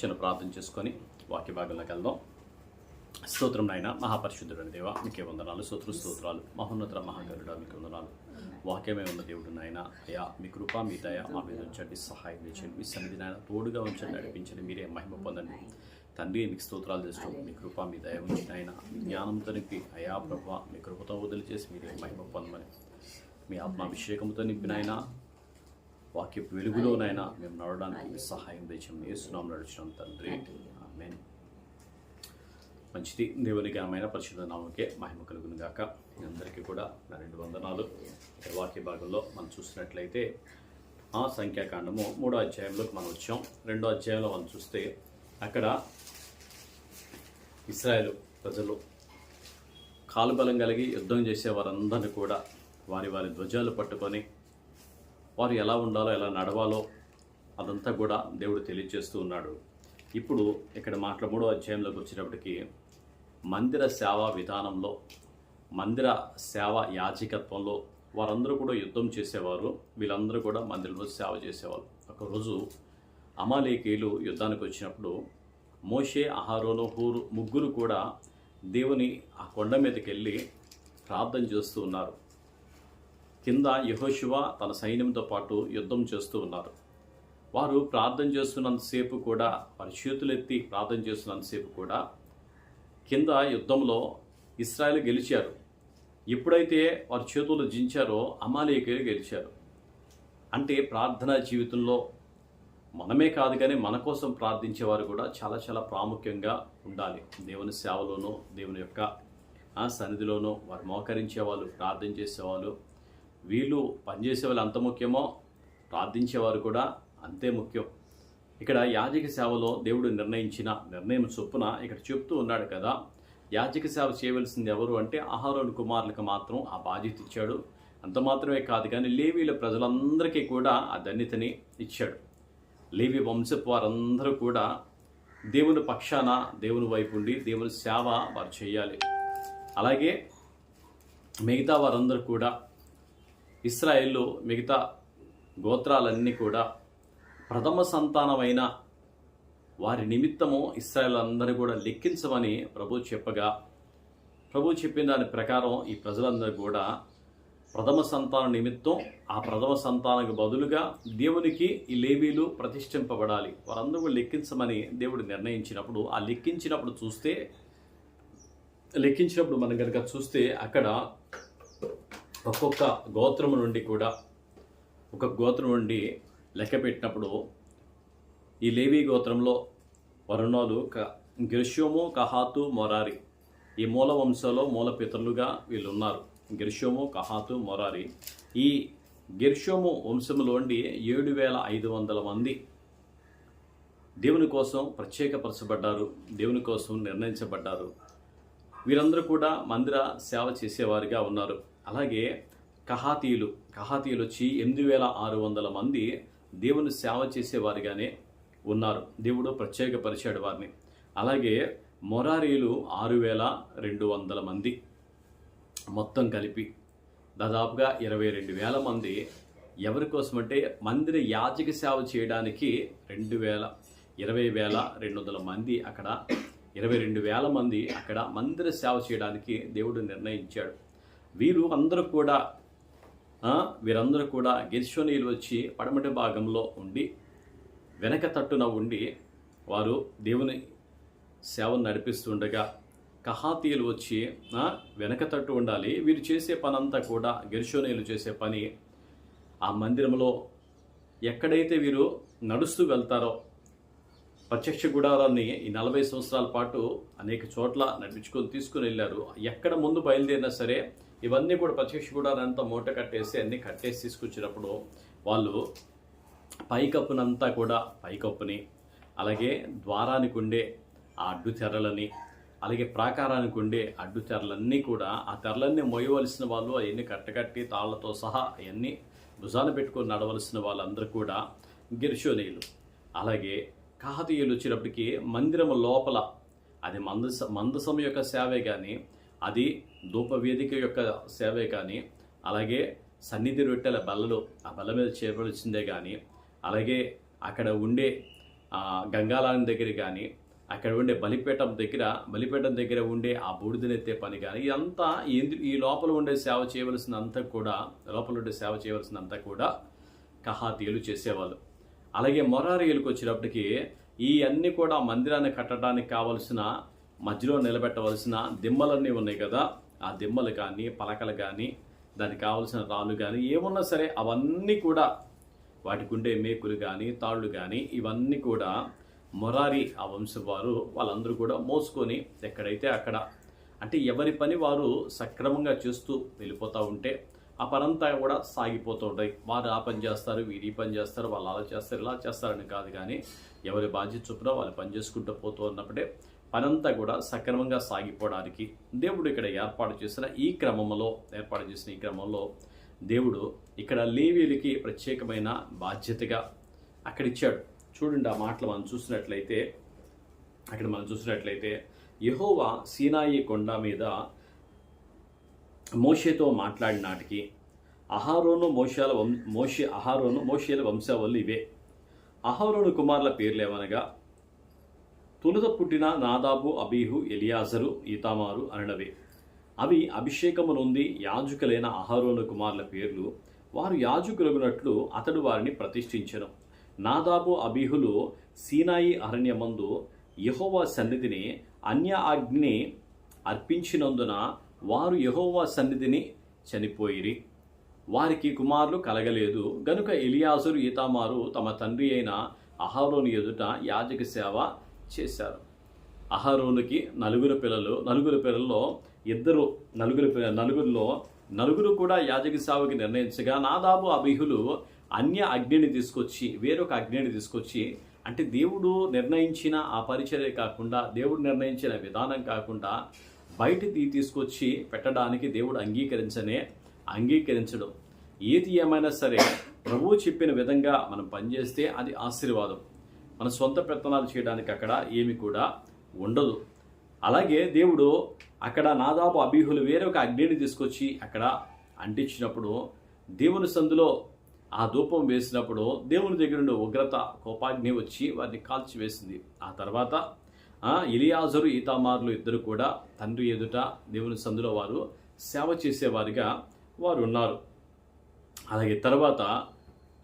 చిన్న ప్రార్థన చేసుకొని వాక్య భాగంలోకి వెళ్దాం. స్తోత్రం నాయన మహాపరిశుద్ధుడని దేవ మీకే వందనాలు. స్తోత్ర స్తోత్రాలు. మహోన్నత మహాగరుడ మీకు వందనాలు. వాక్యమే ఉన్న దేవుడు నాయన అయా మీ కృప మీ దయ మా మీద ఉంచండి సహాయం చేయండి. మీ సన్నిధి నాయన తోడుగా ఉంచండి నడిపించండి. మీరే మహిమ పొందండి. తండ్రి మీకు స్తోత్రాలు చేస్తాం మీ కృప మీ దయ ఉంచి నాయన మీ జ్ఞానంతో నింపి అయా ప్రభా మీ కృపతో వదిలి చేసి మీరే మహిమ పొందమని. మీ ఆత్మాభిషేకంతో నింపినాయన వాక్యపు వెలుగులోనైనా మేము నడవడానికి సహాయం తెచ్చాం వేస్తున్నాం నడిచినాం తండ్రి. ఆమేన్ మంచిది. దేవుని ఘనమైన పరిశుద్ధ నామకే మహిమ కలుగును గాక. మీ అందరికీ కూడా నా రెండు వందనాలు. వాక్య భాగంలో మనం చూసినట్లయితే ఆ సంఖ్యాకాండము మూడో అధ్యాయంలోకి మనం వచ్చాం. రెండో అధ్యాయంలో మనం చూస్తే అక్కడ ఇస్రాయేల్ ప్రజలు కాలుబలం కలిగి యుద్ధం చేసే వారందరినీ కూడా వారి వారి ధ్వజాలు పట్టుకొని వారు ఎలా ఉండాలో ఎలా నడవాలో అదంతా కూడా దేవుడు తెలియజేస్తూ ఉన్నాడు. ఇప్పుడు ఇక్కడ మాటల మూడో అధ్యాయంలోకి వచ్చినప్పటికీ మందిర సేవా విధానంలో మందిర సేవ యాజకత్వంలో వారందరూ కూడా యుద్ధం చేసేవారు. వీళ్ళందరూ కూడా మందిరంలో సేవ చేసేవారు. ఒకరోజు అమాలేకీలు యుద్ధానికి వచ్చినప్పుడు మోషే అహారోను హూరు ముగ్గురు కూడా దేవుని ఆ కొండ మీదకి వెళ్ళి ప్రార్థన చేస్తూ ఉన్నారు. కింద యహోశివ తన సైన్యంతో పాటు యుద్ధం చేస్తూ ఉన్నారు. వారు ప్రార్థన చేస్తున్నంతసేపు కూడా వారి చేతులెత్తి ప్రార్థన చేస్తున్నంతసేపు కూడా కింద యుద్ధంలో ఇస్రాయల్ గెలిచారు. ఎప్పుడైతే వారి చేతులు జించారో అమాలేకీలు గెలిచారు. అంటే ప్రార్థనా జీవితంలో మనమే కాదు కానీ మన కోసం ప్రార్థించేవారు కూడా చాలా చాలా ప్రాముఖ్యంగా ఉండాలి. దేవుని సేవలోనూ దేవుని యొక్క ఆ సన్నిధిలోనూ వారు మోకరించేవాళ్ళు ప్రార్థన చేసేవాళ్ళు వీళ్ళు పనిచేసే వాళ్ళు అంత ముఖ్యమో ప్రార్థించేవారు కూడా అంతే ముఖ్యం. ఇక్కడ యాజక సేవలో దేవుడు నిర్ణయించిన నిర్ణయం చొప్పున ఇక్కడ చెప్తూ ఉన్నాడు కదా యాజక సేవ చేయవలసింది ఎవరు అంటే ఆహారోని కుమారులకు మాత్రం ఆ బాధ్యత ఇచ్చాడు. అంత మాత్రమే కాదు కానీ లేవీల ప్రజలందరికీ కూడా ఆ ధన్యతని ఇచ్చాడు. లేవి వంశపు వారందరూ కూడా దేవుని పక్షాన దేవుని వైపు ఉండి దేవుని సేవ వారు చేయాలి. అలాగే మిగతా వారందరూ కూడా ఇస్రాయేల్లో మిగతా గోత్రాలన్నీ కూడా ప్రథమ సంతానమైన వారి నిమిత్తము ఇస్రాయేల్ అందరూ కూడా లెక్కించమని ప్రభు చెప్పగా ప్రభు చెప్పిన దాని ప్రకారం ఈ ప్రజలందరూ కూడా ప్రథమ సంతాన నిమిత్తం ఆ ప్రథమ సంతానకు బదులుగా దేవునికి ఈ లేవీలు ప్రతిష్ఠింపబడాలి. వారందరూ లెక్కించమని దేవుడు నిర్ణయించినప్పుడు ఆ లెక్కించినప్పుడు చూస్తే లెక్కించినప్పుడు మనం కనుక చూస్తే అక్కడ ఒక్కొక్క గోత్రము నుండి కూడా ఒక గోత్రం నుండి లెక్క పెట్టినప్పుడు ఈ లేవీ గోత్రంలో వరుణాలు క గిర్షోము కహాతు మొరారి ఈ మూల వంశంలో మూల పితరులుగా వీళ్ళు ఉన్నారు గిర్షోము కహాతు మొరారి ఈ గిర్షోము వంశంలోండి ఏడు వేల ఐదు వందల మంది దేవుని కోసం ప్రత్యేకపరచబడ్డారు దేవుని కోసం నిర్ణయించబడ్డారు. వీరందరూ కూడా మందిర సేవ చేసేవారిగా ఉన్నారు. అలాగే కహాతీయులు కహాతీయులు వచ్చి ఎనిమిది వేల ఆరు వందల మంది దేవుని సేవ చేసేవారిగానే ఉన్నారు. దేవుడు ప్రత్యేకపరిచాడు వారిని. అలాగే మొరారీలు ఆరు వేల రెండు వందల మంది మొత్తం కలిపి దాదాపుగా ఇరవై రెండు వేల మంది. ఎవరి కోసమంటే మందిర యాజక సేవ చేయడానికి రెండు వేల ఇరవై వేల రెండు వందల మంది అక్కడ ఇరవై రెండు వేల మంది అక్కడ మందిర సేవ చేయడానికి దేవుడు నిర్ణయించాడు. వీరు అందరూ కూడా వీరందరూ కూడా గిర్షోనీయులు వచ్చి పడమటి భాగంలో ఉండి వెనక తట్టున ఉండి వారు దేవుని సేవను నడిపిస్తుండగా కహాతీయులు వచ్చి వెనక తట్టు ఉండాలి. వీరు చేసే పని అంతా కూడా గిర్షోనీయులు చేసే పని ఆ మందిరంలో ఎక్కడైతే వీరు నడుస్తూ వెళ్తారో ప్రత్యక్ష గుడారాన్ని ఈ నలభై సంవత్సరాల పాటు అనేక చోట్ల నడిపించుకొని తీసుకుని వెళ్ళారు. ఎక్కడ ముందు బయలుదేరినా సరే ఇవన్నీ కూడా ప్రత్యక్ష గుడారంతా మూట కట్టేసి అన్నీ కట్టేసి తీసుకొచ్చినప్పుడు వాళ్ళు పైకప్పునంతా కూడా పైకప్పుని అలాగే ద్వారానికి ఉండే ఆ అడ్డు తెరలని అలాగే ప్రాకారానికి ఉండే అడ్డు తెరలన్నీ కూడా ఆ తెరలన్నీ మోయవలసిన వాళ్ళు అవన్నీ కట్టకట్టి తాళ్ళతో సహా అవన్నీ భుజాన పెట్టుకొని నడవలసిన వాళ్ళందరూ కూడా గిరిశోనీయులు అలాగే కాహతీయులు వచ్చినప్పటికీ మందిరం లోపల అది మందస మందసం యొక్క సేవే కానీ అది ధూపవేదిక యొక్క సేవే కానీ అలాగే సన్నిధి రొట్టెల బల్లలు ఆ బల్ల మీద చేయవలసిందే కానీ అలాగే అక్కడ ఉండే ఆ, గంగాలాయం దగ్గర కానీ అక్కడ ఉండే బలిపీఠం దగ్గర బలిపీఠం దగ్గర ఉండే ఆ బూడిదనెత్తే పని కానీ ఇదంతా ఈ లోపల ఉండే సేవ చేయవలసినంతా కూడా లోపల ఉండే సేవ చేయవలసినంతా కూడా కహాతీయులు చేసేవాళ్ళు. అలాగే మొరారీయులకు వచ్చినప్పటికీ ఈ అన్ని కూడా మందిరాన్ని కట్టడానికి కావలసిన మధ్యలో నిలబెట్టవలసిన దిమ్మలన్నీ ఉన్నాయి కదా ఆ దిమ్మలు కానీ పలకలు కానీ దానికి కావలసిన రాళ్ళు కానీ ఏమున్నా సరే అవన్నీ కూడా వాటికి ఉండే మేకులు కానీ తాళ్ళు కానీ ఇవన్నీ కూడా మొరారి ఆ వంశం వారు వాళ్ళందరూ కూడా మోసుకొని ఎక్కడైతే అక్కడ అంటే ఎవరి పని వారు సక్రమంగా చేస్తూ వెళ్ళిపోతూ ఉంటే ఆ పనంతా కూడా సాగిపోతూ ఉంటాయి. వారు ఆ పని చేస్తారు వీరు ఈ పని చేస్తారు వాళ్ళు అలా చేస్తారు ఇలా చేస్తారని కాదు కానీ ఎవరి బాధ్యత చొప్పున వాళ్ళు పని చేసుకుంటూ పోతూ ఉన్నప్పుడే పనంతా కూడా సక్రమంగా సాగిపోవడానికి దేవుడు ఇక్కడ ఏర్పాటు చేసిన ఈ క్రమంలో ఏర్పాటు చేసిన ఈ క్రమంలో దేవుడు ఇక్కడ లేవీలకి ప్రత్యేకమైన బాధ్యతగా అక్కడ ఇచ్చాడు. చూడండి ఆ మాటలు మనం చూసినట్లయితే అక్కడ మనం చూసినట్లయితే యహోవా సీనాయి కొండ మీద మోషేతో మాట్లాడిన నాటికి అహారోను మోషాల వం మోషే అహారోను మోషేల వంశావళి ఇవే. అహారోను కుమారుల పేర్లు ఏమనగా తొలుత పుట్టిన నాదాబు అబీహు ఎలియాజరు ఈతామారు అనడవే అవి అభిషేకము నొంది యాజకులైన అహారోను కుమారుల పేర్లు. వారు యాజకులగునట్లు అతడు వారిని ప్రతిష్ఠించను. నాదాబు అబీహులు సీనాయి అరణ్యమందు యహోవా సన్నిధిని అన్య అగ్ని అర్పించినందున వారు యహోవా సన్నిధిని చనిపోయిరి. వారికి కుమారులు కలగలేదు. గనుక ఎలియాజరు ఈతామారు తమ తండ్రి అయిన అహారోను ఎదుట యాజక సేవ చేశారు. అహరోనుకి నలుగురు పిల్లలు నలుగురు పిల్లల్లో ఇద్దరు నలుగురు నలుగురిలో నలుగురు కూడా యాజక సేవకి నిర్ణయించగా నాదాబు అభిహులు అన్య అగ్నిని తీసుకొచ్చి వేరొక అగ్నిని తీసుకొచ్చి అంటే దేవుడు నిర్ణయించిన ఆ పరిచర్య కాకుండా దేవుడు నిర్ణయించిన విధానం కాకుండా బయటికి తీసుకొచ్చి పెట్టడానికి దేవుడు అంగీకరించనే అంగీకరించడం. ఏది ఏమైనా సరే ప్రభువు చెప్పిన విధంగా మనం పనిచేస్తే అది ఆశీర్వాదం. మన సొంత పెత్తనాలు చేయడానికి అక్కడ ఏమి కూడా ఉండదు. అలాగే దేవుడు అక్కడ నాదాపు అభిహులు వేరొక అగ్నిని తీసుకొచ్చి అక్కడ అంటించినప్పుడు దేవుని సందులో ఆ ధూపం వేసినప్పుడు దేవుని దగ్గర నుండి ఉగ్రత కోపాగ్ని వచ్చి వారిని కాల్చివేసింది. ఆ తర్వాత ఇలియాజరు ఈతామారులు ఇద్దరు కూడా తండ్రి ఎదుట దేవుని సందులో వారు సేవ చేసేవారిగా వారు ఉన్నారు. అలాగే తర్వాత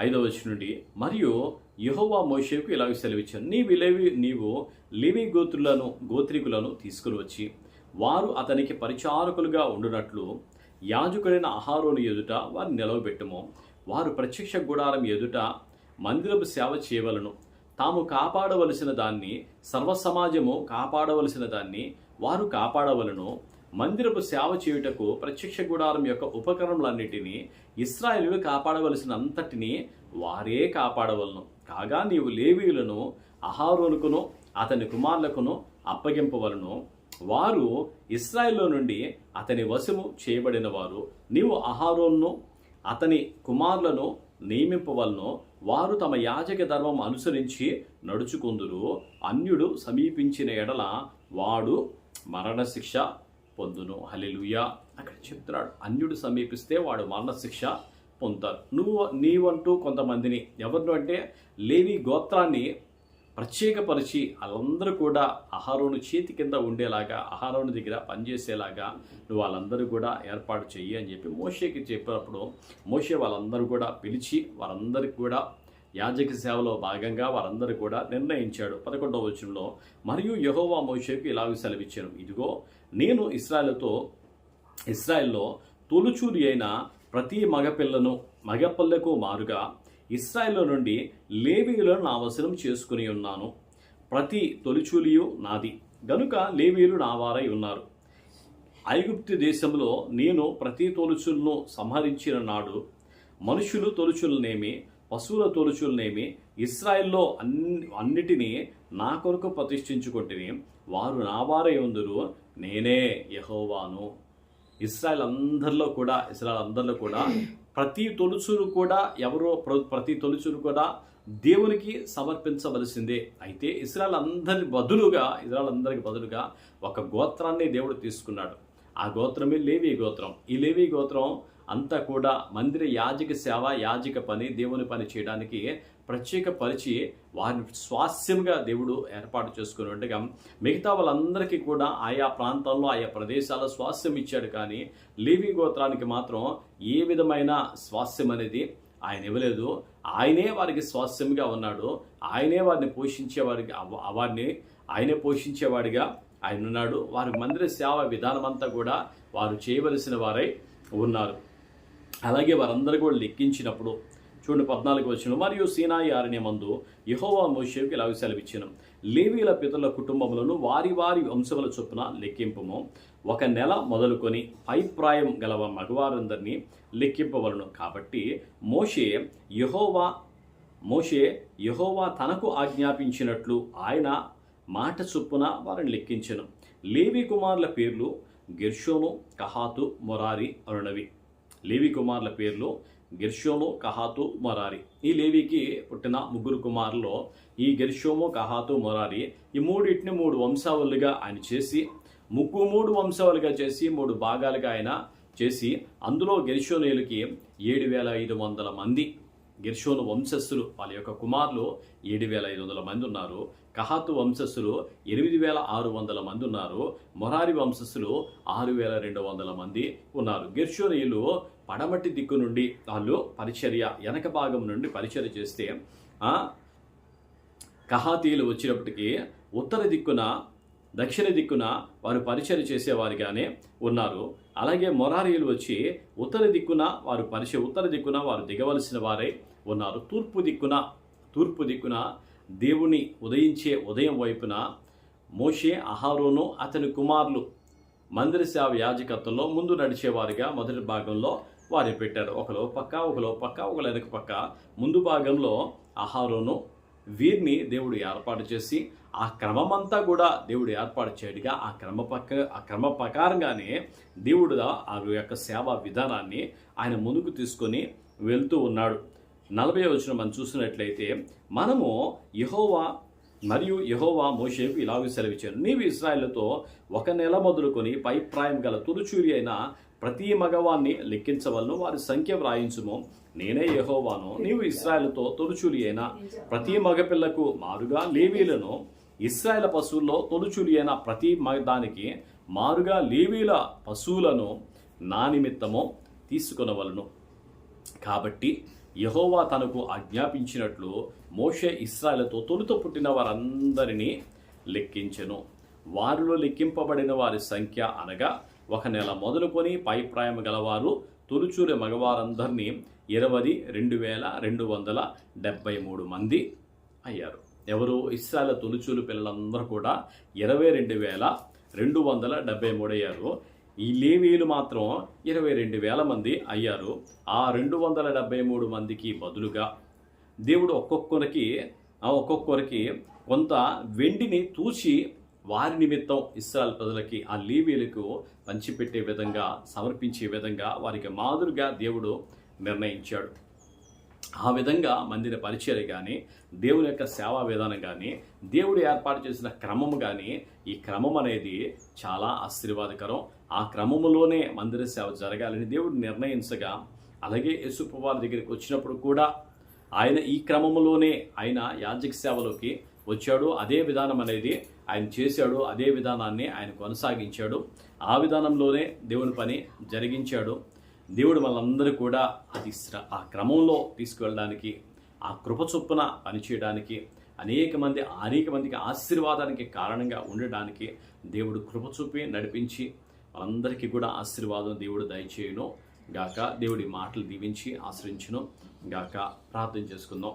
ఐదవ వచ్చి నుండి మరియు యహోవా మోషేకు ఇలాగ సెలవిచ్చాను నీవు లేవి నీవు లేవి గోత్రులను గోత్రికులను తీసుకుని వచ్చి వారు అతనికి పరిచారకులుగా ఉండునట్లు యాజకుడైన ఆహారోని ఎదుట వారిని నిలవబెట్టుము. వారు ప్రత్యక్ష గుడారం ఎదుట మందిరపు సేవ చేయవలను. తాము కాపాడవలసిన దాన్ని సర్వసమాజము కాపాడవలసిన దాన్ని వారు కాపాడవలను. మందిరపు సేవ చేయుటకు ప్రత్యక్ష గుడారం యొక్క ఉపకరణములన్నిటినీ ఇస్రాయేలులు కాపాడవలసిన అంతటిని వారే కాపాడవలను. కాగా నీవు లేవీయులను అహారోనుకును అతని కుమారులకును అప్పగింపవలను. వారు ఇస్రాయిల్లో నుండి అతని వశము చేయబడిన వారు నీవు అహారోన్ను అతని కుమారులను నియమింపవలను. వారు తమ యాజక ధర్మం అనుసరించి నడుచుకుందురు. అన్యుడు సమీపించిన ఎడల వాడు మరణశిక్ష పొందును. హలిలుయ అక్కడ చెప్తున్నాడు అన్యుడు సమీపిస్తే వాడు మరణశిక్ష పొందుతారు. నువ్వు నీవంటూ కొంతమందిని ఎవరిను అంటే లేవి గోత్రాన్ని ప్రత్యేకపరిచి వాళ్ళందరూ కూడా ఆహారోను చేతి కింద ఉండేలాగా ఆహారోని దగ్గర పనిచేసేలాగా నువ్వు వాళ్ళందరూ కూడా ఏర్పాటు చెయ్యి అని చెప్పి మోషేకి చెప్పినప్పుడు మోషే వాళ్ళందరూ కూడా పిలిచి వారందరికి కూడా యాజక సేవలో భాగంగా వారందరూ కూడా నిర్ణయించాడు. పదకొండవ వచనంలో మరియు యహోవా మోషేకు ఇలాగ సెలవిచ్చాను. ఇదిగో నేను ఇస్రాయల్తో ఇస్రాయెల్లో తొలుచూరి అయిన ప్రతి మగపిల్లను మగపల్లెకు మారుగా ఇస్రాయెల్లో నుండి లేవీయులను నా అవసరం చేసుకుని ఉన్నాను. ప్రతి తొలిచూలియు నాది. గనుక లేవీయులు నా వారై ఉన్నారు. ఐగుప్తి దేశంలో నేను ప్రతి తొలుచులను సంహరించిన నాడు మనుషులు తొలుచులనేమి పశువుల తొలుచులనేమి ఇస్రాయెల్లో అన్ని అన్నిటినీ నా కొరకు ప్రతిష్ఠించుకుంటుని వారు నా వారై ఉందురు. నేనే యహోవాను. ఇస్రాయల్ అందరిలో కూడా ఇస్రాయల్ అందరిలో కూడా ప్రతి తొలుచూరు కూడా ఎవరో ప్ర- ప్రతి తొలుచూరు కూడా దేవునికి సమర్పించవలసిందే. అయితే ఇస్రాయల్ అందరి బదులుగా ఇస్రాయల్ అందరికి బదులుగా ఒక గోత్రాన్ని దేవుడు తీసుకున్నాడు. ఆ గోత్రమే లేవి గోత్రం. ఈ లేవి గోత్రం అంతా కూడా మందిర యాజక సేవ యాజక పని దేవుని పని చేయడానికి ప్రత్యేక పరిచి వారిని స్వాస్యంగా దేవుడు ఏర్పాటు చేసుకుని ఉండగా మిగతా వాళ్ళందరికీ కూడా ఆయా ప్రాంతాల్లో ఆయా ప్రదేశాల్లో స్వాస్థ్యం ఇచ్చాడు. కానీ లేవి గోత్రానికి మాత్రం ఏ విధమైన స్వాస్థ్యం అనేది ఆయన ఇవ్వలేదు. ఆయనే వారికి స్వాస్థ్యంగా ఉన్నాడు. ఆయనే వారిని పోషించేవాడికి వారిని ఆయనే పోషించేవాడిగా ఆయన ఉన్నాడు. వారి మందిర సేవ విధానం అంతా కూడా వారు చేయవలసిన వారై ఉన్నారు. అలాగే వారందరూ కూడా లెక్కించినప్పుడు చూడండి పద్నాలుగు వచ్చిన మరియు సీనాయి అరణ్యమందు యహోవా మోషేకి ఇలాగ సెలవిచ్చిన. లేవీల పితరుల కుటుంబములను వారి వారి వంశముల చొప్పున లెక్కింపము. ఒక నెల మొదలుకొని పైప్రాయం గలవ మగవారందరినీ లెక్కింపవలను. కాబట్టి మోషే యహోవా మోషే యహోవా తనకు ఆజ్ఞాపించినట్లు ఆయన మాట చొప్పున వారిని లెక్కించను. లేవి కుమారుల పేర్లు గెర్షోను కహాతు మొరారి అరుణవి. లేవి కుమారుల పేర్లు గెర్షోము కహాతు మొరారి. ఈ లేవికి పుట్టిన ముగ్గురు కుమారుల్లో ఈ గెర్షోము కహాతు మొరారి ఈ మూడింటిని మూడు వంశావళిగా ఆయన చేసి ముగ్గు మూడు వంశావళిగా చేసి మూడు భాగాలుగా ఆయన చేసి అందులో గెర్షోనేయులకి ఏడు వేల ఐదు వందల మంది గెర్షోను వంశస్థులు. వాళ్ళ యొక్క కుమారులు ఏడు వేల ఐదు వందల మంది ఉన్నారు. కహాతు వంశస్థులు ఎనిమిది వేల ఆరు వందల మంది ఉన్నారు. మొరారి వంశస్థులు ఆరు వేల రెండు వందల మంది ఉన్నారు. గెర్షోనీయులు పడమటి దిక్కు నుండి వాళ్ళు పరిచర్య వెనక భాగం నుండి పరిచర్య చేస్తే ఆ, కహాతీయులు వచ్చినప్పటికీ ఉత్తర దిక్కున దక్షిణ దిక్కున వారు పరిచయం చేసేవారిగానే ఉన్నారు. అలాగే మొరారీయులు వచ్చి ఉత్తర దిక్కున వారు పరిచయ ఉత్తర దిక్కున వారు దిగవలసిన వారే ఉన్నారు. తూర్పు దిక్కున తూర్పు దిక్కున దేవుని ఉదయించే ఉదయం వైపున మోషే అహారోను అతని కుమారులు మందిర సేవ యాజకత్వంలో ముందు నడిచేవారిగా మొదటి భాగంలో వారి పెట్టారు. ఒకలో పక్క ఒకలో పక్క ఒకరు వెనక పక్క. ముందు భాగంలో ఆహారోను వీరిని దేవుడు ఏర్పాటు చేసి ఆ క్రమమంతా కూడా దేవుడు ఏర్పాటు చేయడిగా ఆ క్రమ పక్క ఆ క్రమ ప్రకారంగానే దేవుడు ఆ యొక్క సేవా విధానాన్ని ఆయన ముందుకు తీసుకొని వెళ్తూ ఉన్నాడు. నలభై వచ్చిన మనం చూసినట్లయితే మనము యహోవా మరియు యహోవా మోషేకు ఇలాగ సెలవిచ్చాను నీవు ఇస్రాయేళ్ళతో ఒక నెల మొదలుకొని పై ప్రాయం గల తురుచూరి అయిన ప్రతి మగవాన్ని లెక్కించవలను వారి సంఖ్య వ్రాయించుము. నేనే యహోవాను నీవు ఇస్రాయల్తో తొలుచులి అయిన ప్రతి మగపిల్లకు మారుగా లేవీలను ఇస్రాయేల్ పశువుల్లో తొలుచులి అయిన ప్రతి మగదానికి మారుగా లేవీల పశువులను నా నిమిత్తము తీసుకొనవలను. కాబట్టి యహోవా తనకు ఆజ్ఞాపించినట్లు మోషే ఇస్రాయలతో తొలుత పుట్టిన వారందరినీ లెక్కించెను. వారిలో లెక్కింపబడిన వారి సంఖ్య అనగా ఒక నెల మొదలుకొని పైప్రాయం గలవారు తొలుచూరి మగవారందరినీ ఇరవై రెండు వేల రెండు వందల డెబ్బై మూడు మంది అయ్యారు. ఎవరు? ఇస్రాయల తొలుచూలు పిల్లలందరూ కూడా ఇరవై రెండు వేల రెండు వందల డెబ్బై మూడు అయ్యారు. ఈ లేవీలు మాత్రం ఇరవై రెండు వేల మంది అయ్యారు. ఆ రెండు వందల డెబ్బై మూడు మందికి బదులుగా దేవుడు ఒక్కొక్కరికి ఒక్కొక్కరికి కొంత వెండిని తూచి వారి నిమిత్తం ఇస్రాయల్ ప్రజలకి ఆ లీవీలకు పంచిపెట్టే విధంగా సమర్పించే విధంగా వారికి మాదిరిగా దేవుడు నిర్ణయించాడు. ఆ విధంగా మందిర పరిచర్య కానీ దేవుని యొక్క సేవా విధానం కానీ దేవుడు ఏర్పాటు చేసిన క్రమము కానీ ఈ క్రమం అనేది చాలా ఆశీర్వాదకరం. ఆ క్రమములోనే మందిర సేవ జరగాలని దేవుడు నిర్ణయించగా అలాగే యేసుప్రభు దగ్గరికి వచ్చినప్పుడు కూడా ఆయన ఈ క్రమములోనే ఆయన యాజక సేవలోకి వచ్చాడు. అదే విధానం అనేది ఆయన చేశాడు అదే విధానాన్ని ఆయన కొనసాగించాడు. ఆ విధానంలోనే దేవుని పని జరిగించాడు. దేవుడు మనందరూ కూడా అది ఆ క్రమంలో తీసుకువెళ్ళడానికి ఆ కృప చొప్పున పనిచేయడానికి అనేక మంది అనేక మందికి ఆశీర్వాదానికి కారణంగా ఉండడానికి దేవుడు కృప చూపి నడిపించి మనందరికీ కూడా ఆశీర్వాదం దేవుడు దయచేయను. గాక దేవుడి మాటలు దీవించి ఆశ్రయించును. గాక ప్రార్థన చేసుకుందాం.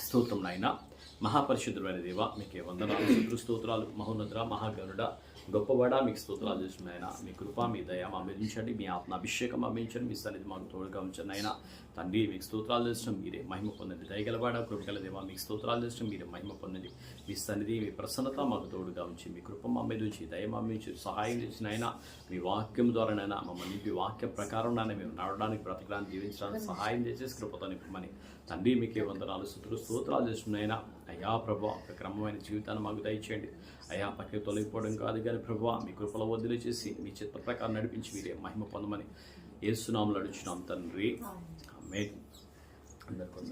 స్తోత్రం నాయన. మహాపరిశుద్ధుడైన దేవ మీకే వందనాలు. శుద్ధ స్తోత్రాలు. మహోన్నతుడ మహాగరుడ గొప్పవాడ మీకు స్తోత్రాలు చేసిన ఆయన. మీ కృప మీ దయ అభించండి మీ ఆత్మ అభిషేకం అభించండి మీ సన్నిధి మాకు తోడుగా ఉంచండి ఆయన. తండ్రి మీకు స్తోత్రాలు చేసిన మీరే మహిమ పొందండి దయగలవాడ కృపగల దేవ మీకు స్తోత్రాలు చేసిన మీరే మహిమ పొందండి మీ సన్నిధి మీ ప్రసన్నత మాకు తోడుగా ఉంచి మీ కృప మా మీద ఉంచి దయ మా మీద సహాయం చేసిన ఆయన. మీ వాక్యం ద్వారానైనా మమ్మల్ని మీ వాక్య ప్రకారం మేము నడవడానికి బ్రతకడానికి జీవించడానికి సహాయం చేసే కృపతో నింపమని. తండ్రి మీకే వందనాలు. శుద్ధులు స్తోత్రాలు చేస్తున్నాయినా అయ్యా ప్రభు ఒక క్రమమైన జీవితాన్ని మాకు దయచేయండి అయ్యా పక్కకి తొలగిపోవడం కాదు కానీ ప్రభు మీ కృపలో వదిలి చేసి మీ చిత్త ప్రకారం నడిపించి మీరే మహిమ పొందమని ఏసునాములు అడుచున్నాం తండ్రి ఆమేన్. అందరికీ వందనాలు.